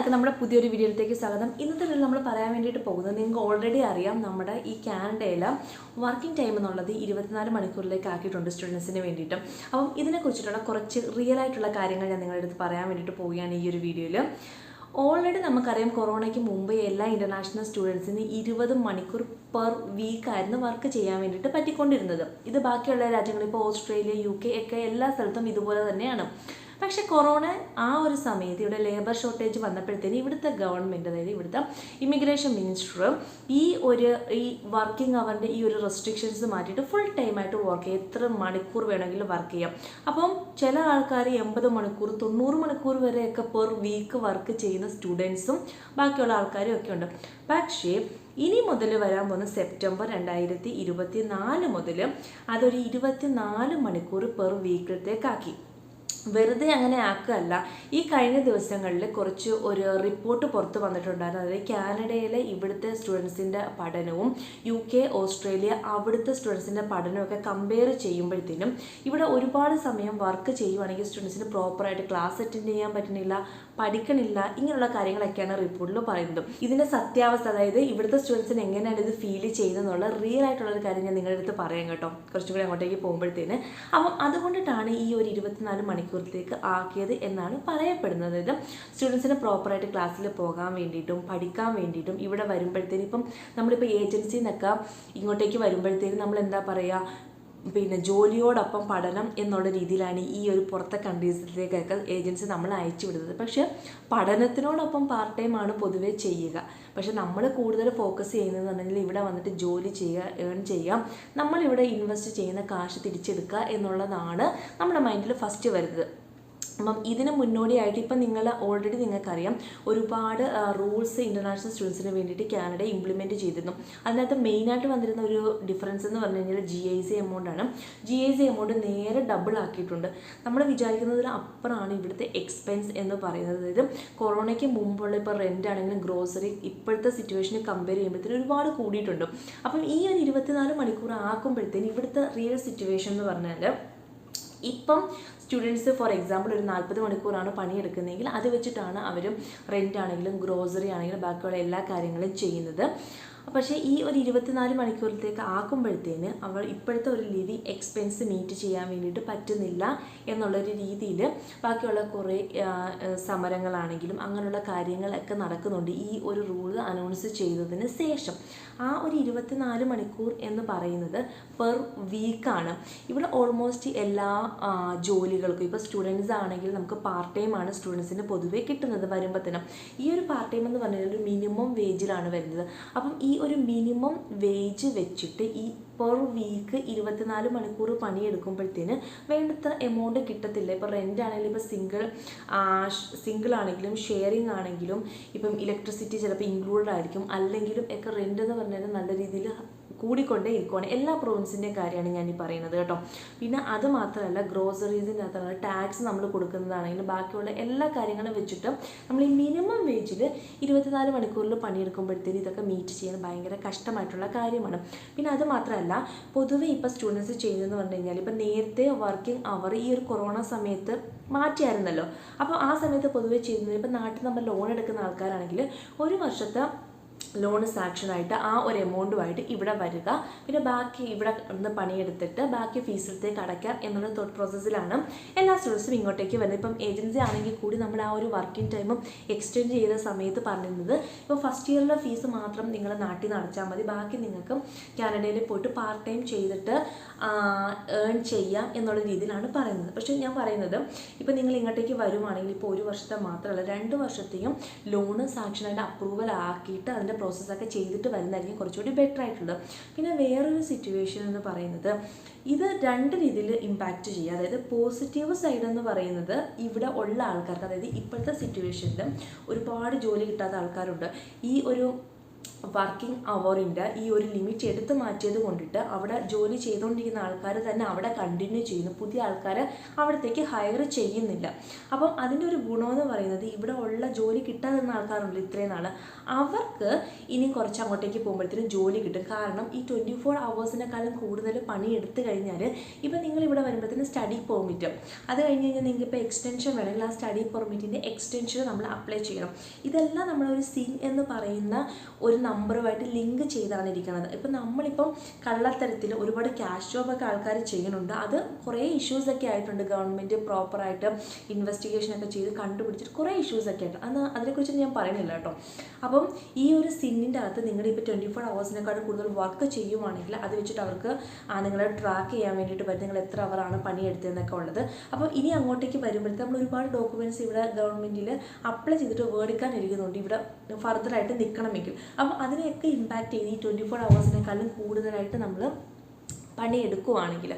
എല്ലാവർക്കും നമ്മുടെ പുതിയൊരു വീഡിയോയിലേക്ക് സ്വാഗതം. ഇന്നത്തെ വീഡിയോ നമ്മൾ പറയാൻ വേണ്ടിയിട്ട് പോകുന്നത് നിങ്ങൾക്ക് ഓൾറെഡി അറിയാം നമ്മുടെ ഈ കാനഡയിൽ വർക്കിംഗ് ടൈം എന്നുള്ളത് ഇരുപത്തിനാല് മണിക്കൂറിലേക്ക് ആക്കിയിട്ടുണ്ട് സ്റ്റുഡൻസിന് വേണ്ടിയിട്ട്. അപ്പം ഇതിനെക്കുറിച്ചിട്ടുള്ള കുറച്ച് റിയൽ ആയിട്ടുള്ള കാര്യങ്ങൾ ഞാൻ നിങ്ങളുടെ അടുത്ത് പറയാൻ വേണ്ടിയിട്ട് പോവുകയാണ് ഈ ഒരു വീഡിയോയിൽ ഓൾറെഡി നമുക്കറിയാം കൊറോണയ്ക്ക് മുമ്പ് എല്ലാ ഇന്റർനാഷണൽ സ്റ്റുഡൻസിന് ഇരുപത് മണിക്കൂർ പെർ വീക്കായിരുന്നു വർക്ക് ചെയ്യാൻ വേണ്ടിയിട്ട് പറ്റിക്കൊണ്ടിരുന്നത്. ഇത് ബാക്കിയുള്ള രാജ്യങ്ങൾ ഇപ്പോൾ ഓസ്ട്രേലിയ യു കെ ഒക്കെ എല്ലാ സ്ഥലത്തും ഇതുപോലെ തന്നെയാണ്. പക്ഷേ കൊറോണ ആ ഒരു സമയത്ത് ഇവിടെ ലേബർ ഷോർട്ടേജ് വന്നപ്പോഴത്തേന് ഇവിടുത്തെ ഗവൺമെന്റ് അതായത് ഇവിടുത്തെ ഇമിഗ്രേഷൻ മിനിസ്റ്റർ ഈ ഒരു ഈ വർക്കിംഗ് അവറിന്റെ ഈ ഒരു റെസ്ട്രിക്ഷൻസ് മാറ്റിയിട്ട് ഫുൾ ടൈമായിട്ട് വർക്ക് ചെയ്യുക എത്ര മണിക്കൂർ വേണമെങ്കിലും വർക്ക് ചെയ്യാം. അപ്പം ചില ആൾക്കാർ എൺപത് മണിക്കൂർ തൊണ്ണൂറ് മണിക്കൂർ വരെയൊക്കെ പെർ വീക്ക് വർക്ക് ചെയ്യുന്ന സ്റ്റുഡൻസും ബാക്കിയുള്ള ആൾക്കാരും ഒക്കെ ഉണ്ട്. പക്ഷേ ഇനി മുതൽ വരാൻ പോകുന്ന സെപ്റ്റംബർ രണ്ടായിരത്തി ഇരുപത്തി നാല് മുതൽ അതൊരു ഇരുപത്തി നാല് മണിക്കൂർ പെർ വീക്കിലത്തേക്കാക്കി വെറുതെ അങ്ങനെ ആക്കുകയല്ല. ഈ കഴിഞ്ഞ ദിവസങ്ങളിൽ കുറച്ച് ഒരു റിപ്പോർട്ട് പുറത്ത് വന്നിട്ടുണ്ടായിരുന്നു. അതായത് കാനഡയിലെ ഇവിടുത്തെ സ്റ്റുഡൻസിന്റെ പഠനവും യു കെ ഓസ്ട്രേലിയ അവിടുത്തെ സ്റ്റുഡൻസിന്റെ പഠനവും ഒക്കെ കമ്പയർ ചെയ്യുമ്പോഴത്തേനും ഇവിടെ ഒരുപാട് സമയം വർക്ക് ചെയ്യുവാണെങ്കിൽ സ്റ്റുഡൻസിന് പ്രോപ്പറായിട്ട് ക്ലാസ് അറ്റൻഡ് ചെയ്യാൻ പറ്റുന്നില്ല പഠിക്കണില്ല ഇങ്ങനെയുള്ള കാര്യങ്ങളൊക്കെയാണ് റിപ്പോർട്ടിൽ പറയുന്നത്. ഇതിന്റെ സത്യാവസ്ഥ അതായത് ഇവിടുത്തെ സ്റ്റുഡൻസിന് എങ്ങനെയാണ് ഇത് ഫീൽ ചെയ്യുന്നതെന്നുള്ള റിയൽ ആയിട്ടുള്ളൊരു കാര്യം ഞാൻ നിങ്ങളുടെ അടുത്ത് പറയാം കേട്ടോ. കുറച്ചും കൂടി അങ്ങോട്ടേക്ക് പോകുമ്പോഴത്തേന്. അപ്പം അതുകൊണ്ടിട്ടാണ് ഈ ഒരു ഇരുപത്തിനാല് മണിക്കൂറത്തേക്ക് ആക്കിയത് എന്നാണ് പറയപ്പെടുന്നത്. ഇത് സ്റ്റുഡൻസിന് പ്രോപ്പറായിട്ട് ക്ലാസ്സിൽ പോകാൻ വേണ്ടിയിട്ടും പഠിക്കാൻ വേണ്ടിയിട്ടും ഇവിടെ വരുമ്പോഴത്തേനും ഇപ്പം നമ്മളിപ്പോൾ ഏജൻസിയിൽ നിന്നൊക്കെ ഇങ്ങോട്ടേക്ക് വരുമ്പോഴത്തേനും നമ്മൾ എന്താ പറയുക പിന്നെ ജോലിയോടൊപ്പം പഠനം എന്നുള്ള രീതിയിലാണ് ഈ ഒരു പുറത്തെ കൺട്രീസിലേക്കൊക്കെ ഏജൻസി നമ്മൾ അയച്ചു വിടുന്നത്. പക്ഷേ പഠനത്തിനോടൊപ്പം പാർട്ട് ടൈം ആണ് പൊതുവേ ചെയ്യുക. പക്ഷെ നമ്മൾ കൂടുതൽ ഫോക്കസ് ചെയ്യുന്നത് പറഞ്ഞാൽ ഇവിടെ വന്നിട്ട് ജോലി ചെയ്യുക ഏൺ ചെയ്യുക നമ്മളിവിടെ ഇൻവെസ്റ്റ് ചെയ്യുന്ന കാശ് തിരിച്ചെടുക്കുക എന്നുള്ളതാണ് നമ്മുടെ മൈൻഡിൽ ഫസ്റ്റ് വരുന്നത്. അപ്പം ഇതിന് മുന്നോടിയായിട്ട് ഇപ്പം നിങ്ങൾ ഓൾറെഡി നിങ്ങൾക്കറിയാം ഒരുപാട് റൂൾസ് ഇന്റർനാഷണൽ സ്റ്റുഡൻസിന് വേണ്ടിയിട്ട് കാനഡ ഇംപ്ലിമെന്റ് ചെയ്തിരുന്നു. അതിനകത്ത് മെയിനായിട്ട് വന്നിരുന്ന ഒരു ഡിഫറൻസ് എന്ന് പറഞ്ഞു കഴിഞ്ഞാൽ ജി ഐ സി എമൗണ്ടാണ് ജി ഐ സി എമൗണ്ട് നേരെ ഡബിൾ ആക്കിയിട്ടുണ്ട്. നമ്മൾ വിചാരിക്കുന്നതിന് അപ്പുറമാണ് ഇവിടുത്തെ എക്സ്പെൻസ് എന്ന് പറയുന്നത്. അതായത് കൊറോണയ്ക്ക് മുമ്പുള്ള ഇപ്പോൾ റെന്റ് ആണെങ്കിലും ഗ്രോസറി ഇപ്പോഴത്തെ സിറ്റുവേഷനെ കമ്പയർ ചെയ്യുമ്പോഴത്തേന് ഒരുപാട് കൂടിയിട്ടുണ്ട്. അപ്പം ഈ ഒരു ഇരുപത്തിനാല് മണിക്കൂർ ആക്കുമ്പോഴത്തേന് ഇവിടുത്തെ റിയൽ സിറ്റുവേഷൻ എന്ന് പറഞ്ഞാൽ ഇപ്പം സ്റ്റുഡൻസ് ഫോർ എക്സാമ്പിൾ ഒരു നാൽപ്പത് മണിക്കൂറാണ് പണിയെടുക്കുന്നതെങ്കിൽ അത് വെച്ചിട്ടാണ് അവർ റെന്റ് ആണെങ്കിലും ഗ്രോസറി ആണെങ്കിലും ബാക്കിയുള്ള എല്ലാ കാര്യങ്ങളും ചെയ്യുന്നത്. പക്ഷേ ഈ ഒരു ഇരുപത്തിനാല് മണിക്കൂറിലേക്ക് ആക്കുമ്പോഴത്തേന് അവർ ഇപ്പോഴത്തെ ഒരു ലിവി എക്സ്പെൻസ് മീറ്റ് ചെയ്യാൻ വേണ്ടിയിട്ട് പറ്റുന്നില്ല എന്നുള്ളൊരു രീതിയിൽ ബാക്കിയുള്ള കുറേ സമരങ്ങളാണെങ്കിലും അങ്ങനെയുള്ള കാര്യങ്ങളൊക്കെ നടക്കുന്നുണ്ട്. ഈ ഒരു റൂൾ അനൗൺസ് ചെയ്തതിന് ശേഷം ആ ഒരു ഇരുപത്തിനാല് മണിക്കൂർ എന്ന് പറയുന്നത് പെർ വീക്കാണ് ഇവിടെ ഓൾമോസ്റ്റ് എല്ലാ ആ, ജോലികൾക്കും ഇപ്പോൾ സ്റ്റുഡൻസ് ആണെങ്കിൽ നമുക്ക് പാർട്ട് ടൈം ആണ് സ്റ്റുഡൻസിന് പൊതുവേ കിട്ടുന്നത് വരുമ്പോഴത്തേനും ഈ ഒരു പാർട്ട് ടൈം എന്ന് പറഞ്ഞാൽ ഒരു മിനിമം വേജിലാണ് വരുന്നത്. അപ്പം ഈ ഒരു മിനിമം വേജ് വെച്ചിട്ട് ഈ പെർ വീക്ക് ഇരുപത്തിനാല് മണിക്കൂർ പണിയെടുക്കുമ്പോഴത്തേന് വേണ്ടത്ര എമൗണ്ട് കിട്ടത്തില്ല. ഇപ്പോൾ റെന്റ് ആണെങ്കിലും ഇപ്പോൾ സിംഗിൾ സിംഗിൾ ആണെങ്കിലും ഷെയറിങ് ആണെങ്കിലും ഇപ്പം ഇലക്ട്രിസിറ്റി ചിലപ്പോൾ ഇൻക്ലൂഡഡ് ആയിരിക്കും. അല്ലെങ്കിലും ഒക്കെ റെന്റ് എന്ന് പറഞ്ഞാൽ നല്ല രീതിയിൽ കൂടിക്കൊണ്ടേ ഇരിക്കുവാണ്. എല്ലാ പ്രോവിൻസിന്റെയും കാര്യമാണ് ഞാൻ ഈ പറയുന്നത് കേട്ടോ. പിന്നെ അത് മാത്രമല്ല ഗ്രോസറീസിന്റെ അകത്തുള്ള ടാക്സ് നമ്മൾ കൊടുക്കുന്നതാണെങ്കിലും ബാക്കിയുള്ള എല്ലാ കാര്യങ്ങളും വെച്ചിട്ട് നമ്മൾ ഈ മിനിമം വേജിൽ ഇരുപത്തിനാല് മണിക്കൂറിൽ പണിയെടുക്കുമ്പോഴത്തേക്കും ഇതൊക്കെ മീറ്റ് ചെയ്യാൻ ഭയങ്കര കഷ്ടമായിട്ടുള്ള കാര്യമാണ്. പിന്നെ അത് മാത്രമല്ല പൊതുവെ ഇപ്പോൾ സ്റ്റുഡൻസ് ചെയ്യുന്നതെന്ന് പറഞ്ഞു കഴിഞ്ഞാൽ ഇപ്പം നേരത്തെ വർക്കിംഗ് അവർ ഈ ഒരു കൊറോണ സമയത്ത് മാറ്റിയായിരുന്നല്ലോ. അപ്പോൾ ആ സമയത്ത് പൊതുവെ ചെയ്യുന്നത് ഇപ്പം നാട്ടിൽ നമ്മൾ ലോൺ എടുക്കുന്ന ആൾക്കാരാണെങ്കിൽ ഒരു വർഷത്തെ ലോൺ സാക്ഷനായിട്ട് ആ ഒരു എമൗണ്ടുമായിട്ട് ഇവിടെ വരിക. പിന്നെ ബാക്കി ഇവിടെ നിന്ന് പണിയെടുത്തിട്ട് ബാക്കി ഫീസിലത്തേക്ക് അടയ്ക്കാം എന്നുള്ള തോട്ട് പ്രോസസ്സിലാണ് എല്ലാ സ്റ്റുഡൻസും ഇങ്ങോട്ടേക്ക് വരുന്നത്. ഇപ്പം ഏജൻസി ആണെങ്കിൽ കൂടി നമ്മൾ ആ ഒരു വർക്കിംഗ് ടൈമും എക്സ്റ്റെൻഡ് ചെയ്ത സമയത്ത് പറഞ്ഞിരുന്നത് ഇപ്പോൾ ഫസ്റ്റ് ഇയറിലെ ഫീസ് മാത്രം നിങ്ങൾ നാട്ടിൽ നിന്ന് അടച്ചാൽ മതി. ബാക്കി നിങ്ങൾക്ക് കാനഡയിൽ പോയിട്ട് പാർട്ട് ടൈം ചെയ്തിട്ട് ഏൺ ചെയ്യാം എന്നുള്ള രീതിയിലാണ് പറയുന്നത്. പക്ഷേ ഞാൻ പറയുന്നത് ഇപ്പോൾ നിങ്ങൾ ഇങ്ങോട്ടേക്ക് വരുവാണെങ്കിൽ ഇപ്പോൾ ഒരു വർഷത്തെ മാത്രമല്ല രണ്ട് വർഷത്തെയും ലോണ് സാക്ഷനായിട്ട് അപ്രൂവൽ ആക്കിയിട്ട് അതിന്റെ പ്രോസസ്സൊക്കെ ചെയ്തിട്ട് വരുന്നതായിരിക്കും കുറച്ചുകൂടി ബെറ്റർ ആയിട്ടുള്ളത്. പിന്നെ വേറൊരു സിറ്റുവേഷൻ എന്ന് പറയുന്നത് ഇത് രണ്ട് രീതിയിൽ ഇമ്പാക്റ്റ് ചെയ്യുക. അതായത് പോസിറ്റീവ് സൈഡ് എന്ന് പറയുന്നത് ഇവിടെ ഉള്ള ആൾക്കാർക്ക് അതായത് ഇപ്പോഴത്തെ സിറ്റുവേഷനിൽ ഒരുപാട് ജോലി കിട്ടാത്ത ആൾക്കാരുണ്ട്. ഈ ഒരു വർക്കിംഗ് അവറിന്റെ ഈ ഒരു ലിമിറ്റ് എടുത്തു മാറ്റിയത് കൊണ്ടിട്ട് അവിടെ ജോലി ചെയ്തുകൊണ്ടിരിക്കുന്ന ആൾക്കാർ തന്നെ അവിടെ കണ്ടിന്യൂ ചെയ്യുന്നു. പുതിയ ആൾക്കാരെ അവിടത്തേക്ക് ഹയർ ചെയ്യുന്നില്ല. അപ്പം അതിന്റെ ഒരു ഗുണമെന്ന് പറയുന്നത് ഇവിടെ ഉള്ള ജോലി കിട്ടാതെ നിന്ന ആൾക്കാരുണ്ട് ഇത്രയും നാൾ അവർക്ക് ഇനി കുറച്ച് അങ്ങോട്ടേക്ക് പോകുമ്പോഴത്തേനും ജോലി കിട്ടും. കാരണം ഈ ട്വന്റി ഫോർ അവേഴ്സിനെക്കാളും കൂടുതൽ പണി എടുത്തു കഴിഞ്ഞാൽ ഇപ്പം നിങ്ങൾ ഇവിടെ വരുമ്പോഴത്തേനും സ്റ്റഡി പെർമിറ്റ് അത് കഴിഞ്ഞ് കഴിഞ്ഞാൽ നിങ്ങൾക്ക് ഇപ്പോൾ എക്സ്റ്റൻഷൻ വേണമെങ്കിൽ ആ സ്റ്റഡി പെർമിറ്റിന്റെ എക്സ്റ്റൻഷൻ നമ്മൾ അപ്ലൈ ചെയ്യണം. ഇതെല്ലാം നമ്മളൊരു സിൻ എന്ന് പറയുന്ന ഒരു നമ്പറുമായിട്ട് ലിങ്ക് ചെയ്താണ് ഇരിക്കുന്നത്. ഇപ്പം നമ്മളിപ്പം കള്ളത്തരത്തിൽ ഒരുപാട് ക്യാഷ് ജോബൊക്കെ ആൾക്കാർ ചെയ്യുന്നുണ്ട്. അത് കുറേ ഇഷ്യൂസൊക്കെ ആയിട്ടുണ്ട്. ഗവൺമെന്റ് പ്രോപ്പറായിട്ട് ഇൻവെസ്റ്റിഗേഷനൊക്കെ ചെയ്ത് കണ്ടുപിടിച്ചിട്ട് കുറേ ഇഷ്യൂസൊക്കെ ആയിട്ട് അന്ന് അതിനെക്കുറിച്ച് ഞാൻ പറയുന്നില്ല കേട്ടോ. അപ്പം ഈ ഒരു സിന്നിന്റെ അകത്ത് നിങ്ങൾ ഇപ്പോൾ ട്വന്റി ഫോർ ഹവേഴ്സിനെക്കാളും കൂടുതൽ വർക്ക് ചെയ്യുവാണെങ്കിൽ അത് വെച്ചിട്ട് അവർക്ക് നിങ്ങളെ ട്രാക്ക് ചെയ്യാൻ വേണ്ടിയിട്ട് പറ്റും. നിങ്ങൾ എത്ര അവറാണ് പണിയെടുത്തതെന്നൊക്കെ ഉള്ളത്. അപ്പോൾ ഇനി അങ്ങോട്ടേക്ക് വരുമ്പോഴത്തേക്ക് നമ്മൾ ഒരുപാട് ഡോക്യുമെന്റ്സ് ഇവിടെ ഗവൺമെന്റിൽ അപ്ലൈ ചെയ്തിട്ട് വേടിക്കാൻ ഇരിക്കുന്നുണ്ട്. ഇവിടെ ഫർദറായിട്ട് നിൽക്കണമെങ്കിൽ അതിനെയൊക്കെ ഇമ്പാക്റ്റ് ചെയ്ത് ഈ ട്വന്റി ഫോർ അവേഴ്സിനെക്കാളും കൂടുതലായിട്ട് നമ്മൾ പണിയെടുക്കുവാണെങ്കിൽ.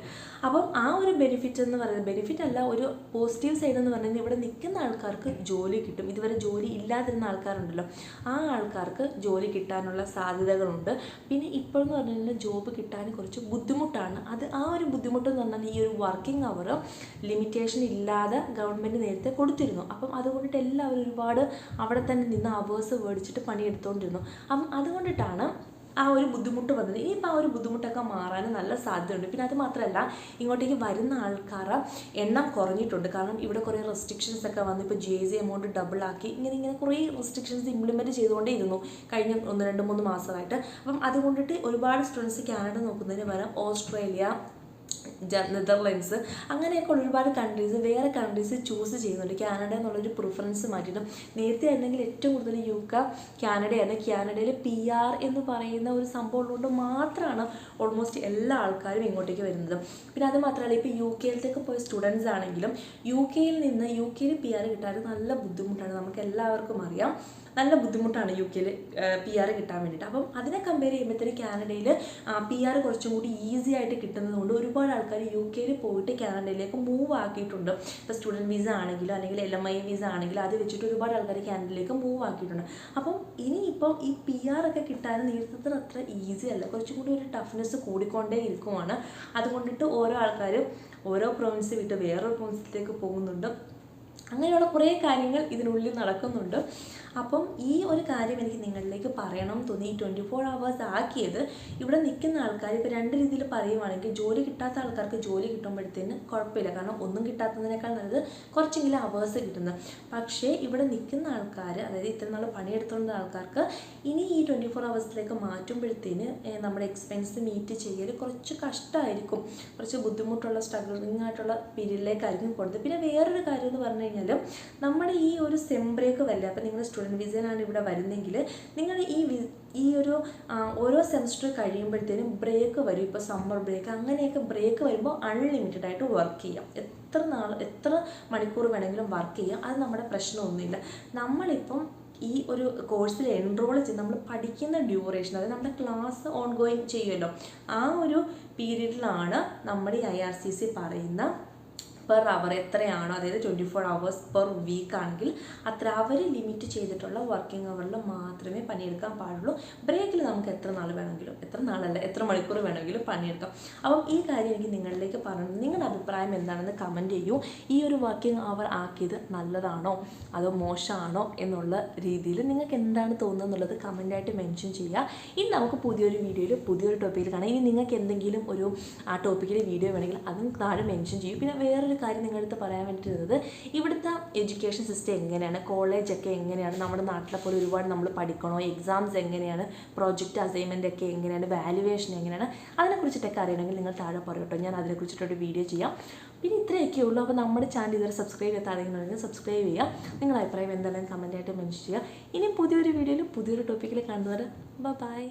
അപ്പം ആ ഒരു ബെനിഫിറ്റ് എന്ന് പറയുന്നത് ബെനിഫിറ്റ് അല്ല ഒരു പോസിറ്റീവ് സൈഡ് എന്ന് പറയുന്നത് ഇവിടെ നിൽക്കുന്ന ആൾക്കാർക്ക് ജോലി കിട്ടും. ഇതുവരെ ജോലി ഇല്ലാതിരുന്ന ആൾക്കാരുണ്ടല്ലോ. ആ ആൾക്കാർക്ക് ജോലി കിട്ടാനുള്ള സാധ്യതകളുണ്ട്. പിന്നെ ഇപ്പോഴെന്ന് പറഞ്ഞു ജോബ് കിട്ടാൻ കുറച്ച് ബുദ്ധിമുട്ടാണ്. അത് ആ ഒരു ബുദ്ധിമുട്ടെന്ന് പറഞ്ഞാൽ ഈ ഒരു വർക്കിംഗ് അവർ ലിമിറ്റേഷൻ ഇല്ലാതെ ഗവൺമെന്റ് നേരത്തെ കൊടുത്തിരുന്നു. അപ്പം അതുകൊണ്ടിട്ട് എല്ലാവരും ഒരുപാട് അവിടെ തന്നെ നിന്ന് അവേഴ്സ് മേടിച്ചിട്ട് പണിയെടുത്തുകൊണ്ടിരുന്നു അപ്പം അതുകൊണ്ടിട്ടാണ് ആ ഒരു ബുദ്ധിമുട്ട് വന്നത്. ഇനിയിപ്പോൾ ആ ഒരു ബുദ്ധിമുട്ടൊക്കെ മാറാൻ നല്ല സാധ്യതയുണ്ട്. പിന്നെ അത് മാത്രമല്ല ഇങ്ങോട്ടേക്ക് വരുന്ന ആൾക്കാർ എണ്ണം കുറഞ്ഞിട്ടുണ്ട്. കാരണം ഇവിടെ കുറേ റെസ്ട്രിക്ഷൻസ് ഒക്കെ വന്നു. ഇപ്പോൾ ജെ സി എമൗണ്ട് ഡബിൾ ആക്കി. ഇങ്ങനെ ഇങ്ങനെ കുറേ റെസ്ട്രിക്ഷൻസ് ഇംപ്ലിമെന്റ് ചെയ്തുകൊണ്ടേ ഇരുന്നു കഴിഞ്ഞ ഒന്ന് രണ്ട് മൂന്ന് മാസമായിട്ട്. അപ്പം അതുകൊണ്ടിട്ട് ഒരുപാട് സ്റ്റുഡൻസ് കാനഡ നോക്കുന്നതിന് പകരം ഓസ്ട്രേലിയ നെതർലൻഡ്സ് അങ്ങനെയൊക്കെ ഉള്ള ഒരുപാട് കൺട്രീസ് വേറെ കൺട്രീസ് ചൂസ് ചെയ്യുന്നുണ്ട്. കാനഡ എന്നുള്ളൊരു പ്രിഫറൻസ് മാറ്റിയിട്ടും നേരത്തെ ആയിരുന്നെങ്കിൽ ഏറ്റവും കൂടുതൽ യു കെ കാനഡയാണ് കാനഡയിൽ പി ആർ എന്ന് പറയുന്ന ഒരു സംഭവം ഉള്ളതുകൊണ്ട് മാത്രമാണ് ഓൾമോസ്റ്റ് എല്ലാ ആൾക്കാരും ഇങ്ങോട്ടേക്ക് വരുന്നത്. പിന്നെ അത് മാത്രമല്ല ഇപ്പോൾ യു കെയിലത്തേക്ക് പോയ സ്റ്റുഡൻസ് ആണെങ്കിലും യു കെയിൽ നിന്ന് യു കെയിൽ പി ആർ കിട്ടാൻ നല്ല ബുദ്ധിമുട്ടാണ്. നമുക്ക് എല്ലാവർക്കും അറിയാം. നല്ല ബുദ്ധിമുട്ടാണ് യു കെയിൽ പി ആർ കിട്ടാൻ വേണ്ടിയിട്ട്. അപ്പം അതിനെ കമ്പയർ ചെയ്യുമ്പോഴത്തേന് കാനഡയിൽ പി ആർ കുറച്ചും കൂടി ഈസി ആയിട്ട് കിട്ടുന്നതുകൊണ്ട് ഒരുപാട് ആൾക്കാർ യു കെയിൽ പോയിട്ട് കാനഡയിലേക്ക് മൂവ് ആക്കിയിട്ടുണ്ട്. ഇപ്പോൾ സ്റ്റുഡന്റ് വിസ ആണെങ്കിലും അല്ലെങ്കിൽ എൽ എം ഐ വിസ ആണെങ്കിലും അത് വെച്ചിട്ട് ഒരുപാട് ആൾക്കാർ കാനഡയിലേക്ക് മൂവ് ആക്കിയിട്ടുണ്ട്. അപ്പം ഇനിയിപ്പം ഈ പി ആർ ഒക്കെ കിട്ടാൻ നേരത്തെ അത്ര ഈസി അല്ല. കുറച്ചും കൂടി ഒരു ടഫ്നെസ് കൂടിക്കൊണ്ടേ ഇരിക്കുവാണ്. അതുകൊണ്ടിട്ട് ഓരോ ആൾക്കാരും ഓരോ പ്രൊവിൻസ് വിട്ട് വേറൊരു പ്രൊവിൻസിലേക്ക് പോകുന്നുണ്ട്. അങ്ങനെയുള്ള കുറേ കാര്യങ്ങൾ ഇതിനുള്ളിൽ നടക്കുന്നുണ്ട്. അപ്പം ഈ ഒരു കാര്യം എനിക്ക് നിങ്ങളിലേക്ക് പറയണം. തോന്നി ഈ ട്വന്റി ഫോർ അവേഴ്സ് ആക്കിയത്. ഇവിടെ നിൽക്കുന്ന ആൾക്കാർ ഇപ്പോൾ രണ്ട് രീതിയിൽ പറയുവാണെങ്കിൽ ജോലി കിട്ടാത്ത ആൾക്കാർക്ക് ജോലി കിട്ടുമ്പോഴത്തേന് കുഴപ്പമില്ല. കാരണം ഒന്നും കിട്ടാത്തതിനേക്കാൾ നല്ലത് കുറച്ചെങ്കിലും അവേഴ്സ് കിട്ടുന്നത്. പക്ഷേ ഇവിടെ നിൽക്കുന്ന ആൾക്കാർ അതായത് ഇത്ര നാൾ പണിയെടുത്തുകൊണ്ട ആൾക്കാർക്ക് ഇനി ഈ ട്വന്റി ഫോർ അവേഴ്സിലേക്ക് മാറ്റുമ്പോഴത്തേന് നമ്മുടെ എക്സ്പെൻസ് മീറ്റ് ചെയ്യൽ കുറച്ച് കഷ്ടമായിരിക്കും കുറച്ച് ബുദ്ധിമുട്ടുള്ള സ്ട്രഗിളിംഗ് ആയിട്ടുള്ള പീരീഡിലേക്കായിരിക്കും കൊടുത്തത് പിന്നെ വേറൊരു കാര്യം എന്ന് പറഞ്ഞു കഴിഞ്ഞാൽ നമ്മുടെ ഈ ഒരു സെം ബ്രേക്ക് വല്ല അപ്പം നിങ്ങൾ സ്റ്റുഡന്റ് വിസയിലാണ് ഇവിടെ വരുന്നതെങ്കിൽ നിങ്ങൾ ഈ ഈ ഒരു ഓരോ സെമസ്റ്റർ കഴിയുമ്പോഴത്തേനും ബ്രേക്ക് വരും. ഇപ്പോൾ സമ്മർ ബ്രേക്ക് അങ്ങനെയൊക്കെ ബ്രേക്ക് വരുമ്പോൾ അൺലിമിറ്റഡ് ആയിട്ട് വർക്ക് ചെയ്യാം. എത്ര നാൾ എത്ര മണിക്കൂർ വേണമെങ്കിലും വർക്ക് ചെയ്യാം. അത് നമ്മുടെ പ്രശ്നമൊന്നുമില്ല നമ്മളിപ്പം ഈ ഒരു കോഴ്സിൽ എൻറോൾ ചെയ്ത് നമ്മൾ പഠിക്കുന്ന ഡ്യൂറേഷൻ അതായത് നമ്മുടെ ക്ലാസ് ഓൺ ഗോയിങ് ചെയ്യുമല്ലോ ആ ഒരു പീരീഡിലാണ് നമ്മുടെ ഈ ഐ ആർ സി സി പറയുന്ന പെർ അവർ എത്രയാണോ അതായത് twenty four hours per week ആണെങ്കിൽ അത്ര അവർ ലിമിറ്റ് ചെയ്തിട്ടുള്ള വർക്കിംഗ് അവറിൽ മാത്രമേ പണിയെടുക്കാൻ പാടുള്ളൂ. ബ്രേക്കിൽ നമുക്ക് എത്ര നാൾ വേണമെങ്കിലും എത്ര നാളല്ല എത്ര മണിക്കൂർ വേണമെങ്കിലും പണിയെടുക്കാം. അപ്പം ഈ കാര്യം എനിക്ക് നിങ്ങളിലേക്ക് പറഞ്ഞു നിങ്ങളുടെ അഭിപ്രായം എന്താണെന്ന് കമന്റ് ചെയ്യൂ. ഈ ഒരു വർക്കിംഗ് അവർ ആക്കിയത് നല്ലതാണോ അതോ മോശമാണോ എന്നുള്ള രീതിയിൽ നിങ്ങൾക്ക് എന്താണ് തോന്നുന്നത് എന്നുള്ളത് കമന്റായിട്ട് മെൻഷൻ ചെയ്യുക. ഇനി നമുക്ക് പുതിയൊരു വീഡിയോയിൽ പുതിയൊരു ടോപ്പിക്കിൽ കാണാം. ഇനി നിങ്ങൾക്ക് എന്തെങ്കിലും ഒരു ആ ടോപ്പിക്കിൽ വീഡിയോ വേണമെങ്കിൽ അതും താഴെ മെൻഷൻ ചെയ്യും. പിന്നെ വേറൊരു കാര്യം നിങ്ങളടുത്ത് പറയാൻ വേണ്ടിയിരുന്നത് ഇവിടുത്തെ എഡ്യൂക്കേഷൻ സിസ്റ്റം എങ്ങനെയാണ്? കോളേജൊക്കെ എങ്ങനെയാണ്? നമ്മുടെ നാട്ടിലെ പോലെ ഒരുപാട് നമ്മൾ പഠിക്കണോ? എക്സാംസ് എങ്ങനെയാണ്? പ്രോജക്റ്റ് അസൈൻമെന്റ് ഒക്കെ എങ്ങനെയാണ്? വാലുവേഷൻ എങ്ങനെയാണ്? അതിനെക്കുറിച്ചിട്ടൊക്കെ അറിയണമെങ്കിൽ നിങ്ങൾ താഴെ പറയട്ടോ ഞാൻ അതിനെക്കുറിച്ചിട്ടൊരു വീഡിയോ ചെയ്യാം. പിന്നെ ഇത്രയൊക്കെ ഉള്ളൂ. അപ്പോൾ നമ്മുടെ ചാനൽ ഇതുവരെ സബ്സ്ക്രൈബ് ചെയ്ത് ആരെങ്കിലും സബ്സ്ക്രൈബ് ചെയ്യുക. നിങ്ങളുടെ അഭിപ്രായം എന്തായാലും കമന്റായിട്ട് മെൻഷൻ ചെയ്യുക. ഇനി പുതിയൊരു വീഡിയോയിൽ പുതിയൊരു ടോപ്പിക്കിൽ കാണുന്നവരെ ബൈ